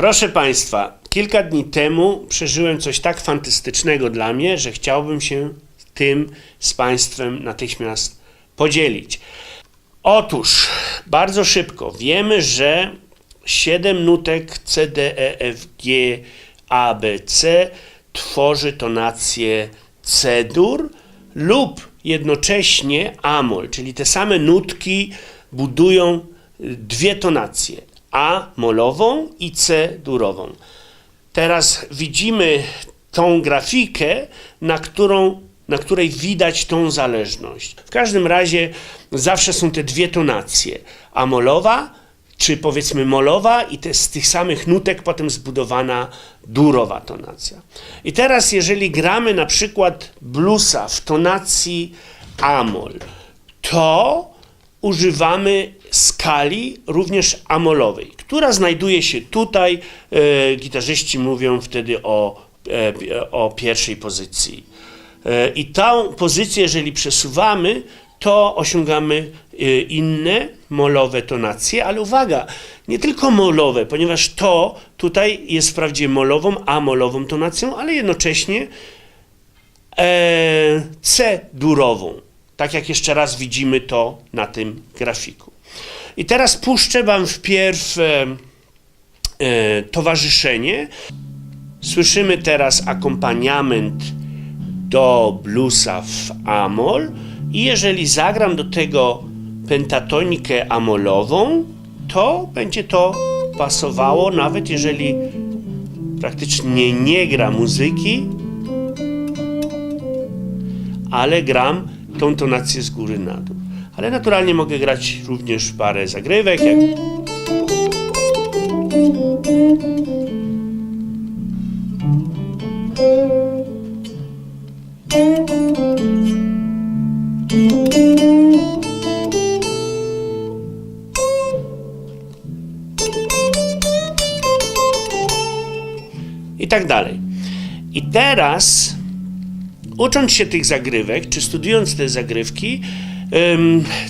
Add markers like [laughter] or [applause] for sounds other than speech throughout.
Proszę Państwa, kilka dni temu przeżyłem coś tak fantastycznego dla mnie, że chciałbym się tym z Państwem natychmiast podzielić. Otóż, bardzo szybko, wiemy, że 7 nutek C, D, E, F, G, A, B, C tworzy tonację C-dur lub jednocześnie amol, czyli te same nutki budują dwie tonacje, A molową i C durową. Teraz widzimy tą grafikę, na, którą, na której widać tą zależność. W każdym razie zawsze są te dwie tonacje, amolowa czy powiedzmy molowa i te, z tych samych nutek potem zbudowana durowa tonacja. I teraz jeżeli gramy na przykład bluesa w tonacji amol, to używamy skali również amolowej, która znajduje się tutaj. E, gitarzyści mówią wtedy o, e, o pierwszej pozycji. E, I tą pozycję, jeżeli przesuwamy, to osiągamy e, inne molowe tonacje, ale uwaga, nie tylko molowe, ponieważ to tutaj jest wprawdzie molową, a molową tonacją, ale jednocześnie e, C durową. Tak jak jeszcze raz widzimy to na tym grafiku. I teraz puszczę Wam wpierw e, e, towarzyszenie. Słyszymy teraz akompaniament do bluesa w amol i jeżeli zagram do tego pentatonikę amolową, to będzie to pasowało, nawet jeżeli praktycznie nie gra muzyki, ale gram tą tonację z góry na dół. Ale naturalnie mogę grać również parę zagrywek, jak i tak dalej. I teraz, ucząc się tych zagrywek, czy studiując te zagrywki,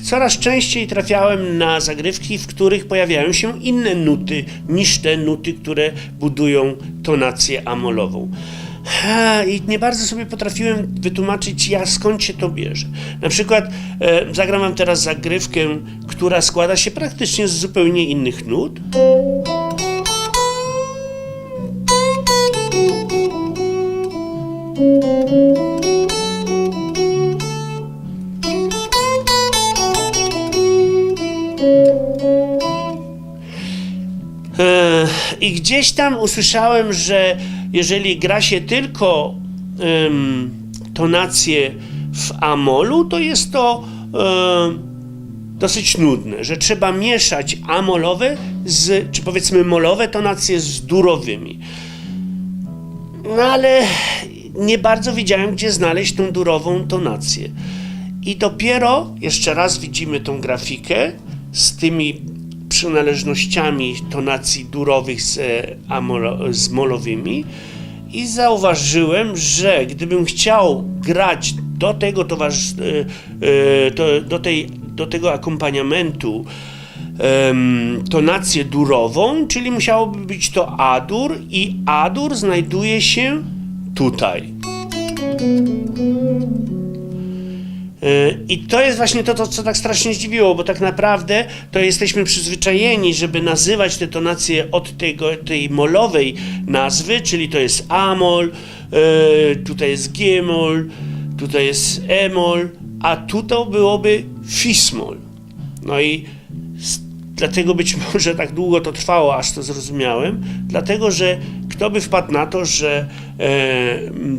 coraz częściej trafiałem na zagrywki, w których pojawiają się inne nuty niż te nuty, które budują tonację amolową. Ha, I nie bardzo sobie potrafiłem wytłumaczyć, ja skąd się to bierze. Na przykład e, zagram wam teraz zagrywkę, która składa się praktycznie z zupełnie innych nut. I gdzieś tam usłyszałem, że jeżeli gra się tylko em, tonację w amolu, to jest to dosyć nudne, że trzeba mieszać amolowe z, czy powiedzmy molowe tonacje z durowymi. No ale nie bardzo wiedziałem, gdzie znaleźć tą durową tonację. I dopiero jeszcze raz widzimy tą grafikę z tymi przynależnościami tonacji durowych z, e, z molowymi i zauważyłem, że gdybym chciał grać do tego towarz, e, e, to, do, tej, do tego akompaniamentu tonację durową, czyli musiałoby być to adur i adur znajduje się tutaj. I to jest właśnie to, to, co tak strasznie zdziwiło, bo tak naprawdę to jesteśmy przyzwyczajeni, żeby nazywać te tonacje od tego, tej molowej nazwy, czyli to jest A-mol, yy, tutaj jest G-mol, tutaj jest E-mol, a tutaj byłoby Fis-mol. No i dlatego być [laughs] może tak długo to trwało, aż to zrozumiałem, dlatego że kto by wpadł na to, że e,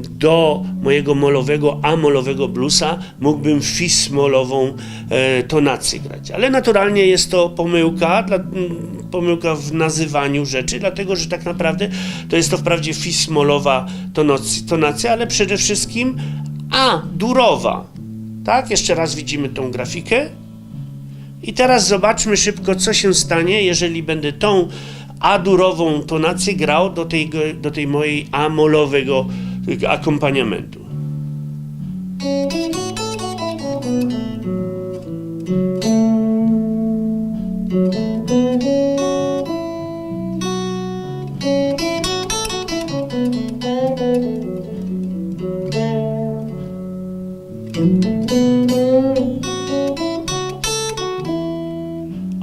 do mojego molowego, amolowego bluesa mógłbym fis-molową e, tonację grać. Ale naturalnie jest to pomyłka, pomyłka w nazywaniu rzeczy, dlatego że tak naprawdę to jest to wprawdzie fis-molowa tonacja, ale przede wszystkim a, durowa. Tak, jeszcze raz widzimy tą grafikę. I teraz zobaczmy szybko, co się stanie, jeżeli będę tą adurową tonację grał do tej, do tej mojej amolowego y, akompaniamentu.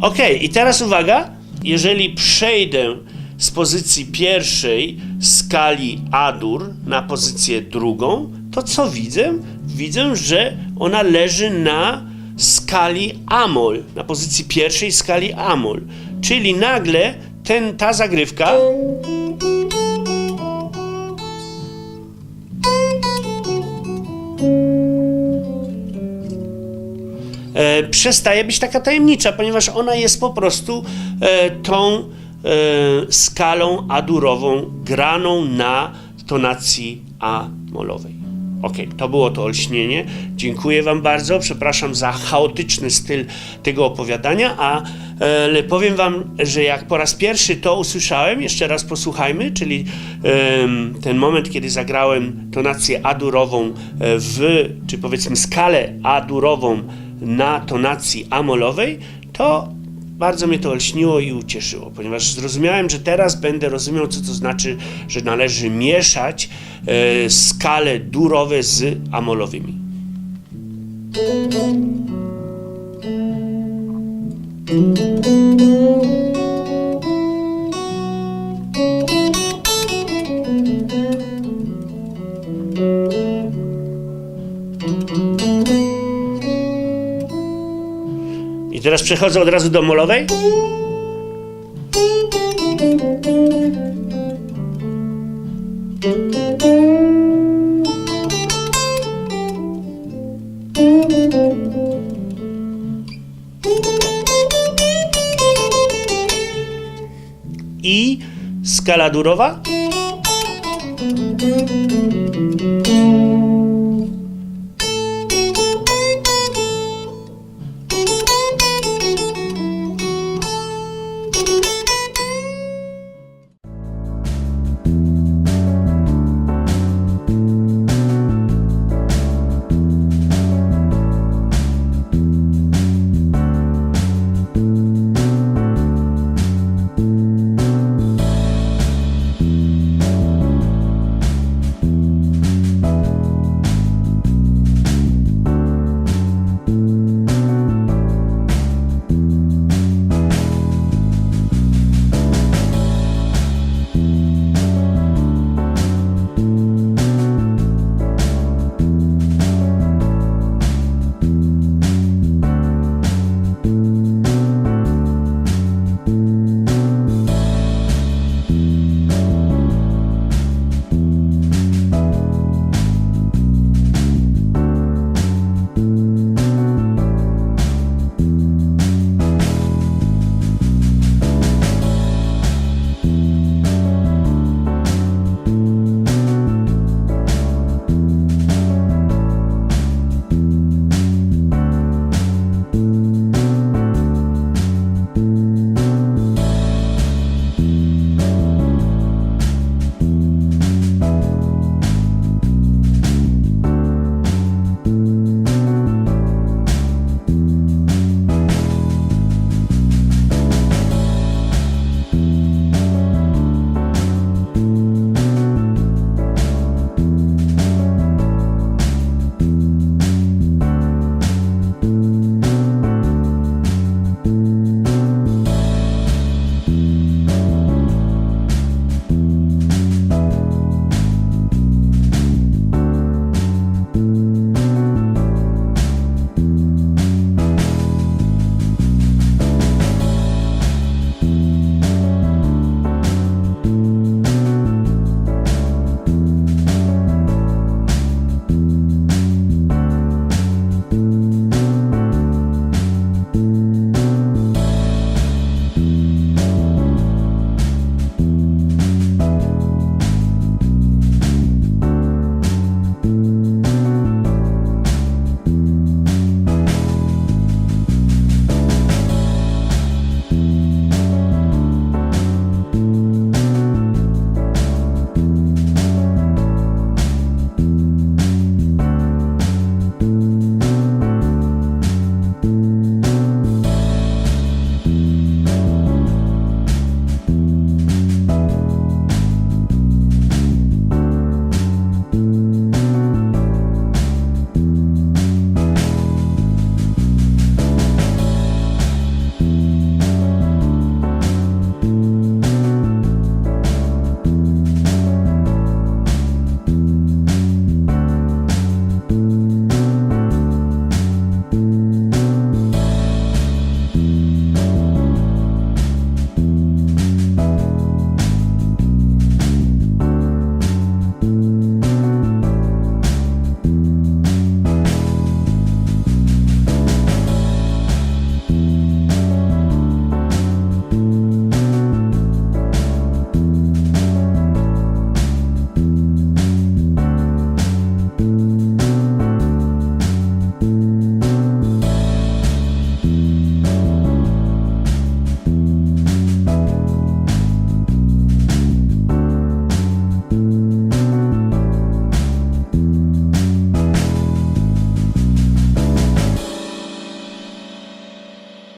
Ok, i teraz uwaga jeżeli przejdę z pozycji pierwszej skali A-dur na pozycję drugą, to co widzę? Widzę, że ona leży na skali Amol, na pozycji pierwszej skali Amol. Czyli nagle ten, ta zagrywka przestaje być taka tajemnicza, ponieważ ona jest po prostu e, tą e, skalą adurową graną na tonacji A-molowej. Ok, to było to olśnienie. Dziękuję Wam bardzo. Przepraszam za chaotyczny styl tego opowiadania, e, ale powiem Wam, że jak po raz pierwszy to usłyszałem, jeszcze raz posłuchajmy, czyli ten moment, kiedy zagrałem tonację adurową e, w, czy powiedzmy skalę adurową na tonacji amolowej, to bardzo mnie to olśniło i ucieszyło, ponieważ zrozumiałem, że teraz będę rozumiał, co to znaczy, że należy mieszać e, skale durowe z amolowymi. I teraz przechodzę od razu do molowej. I skala durowa.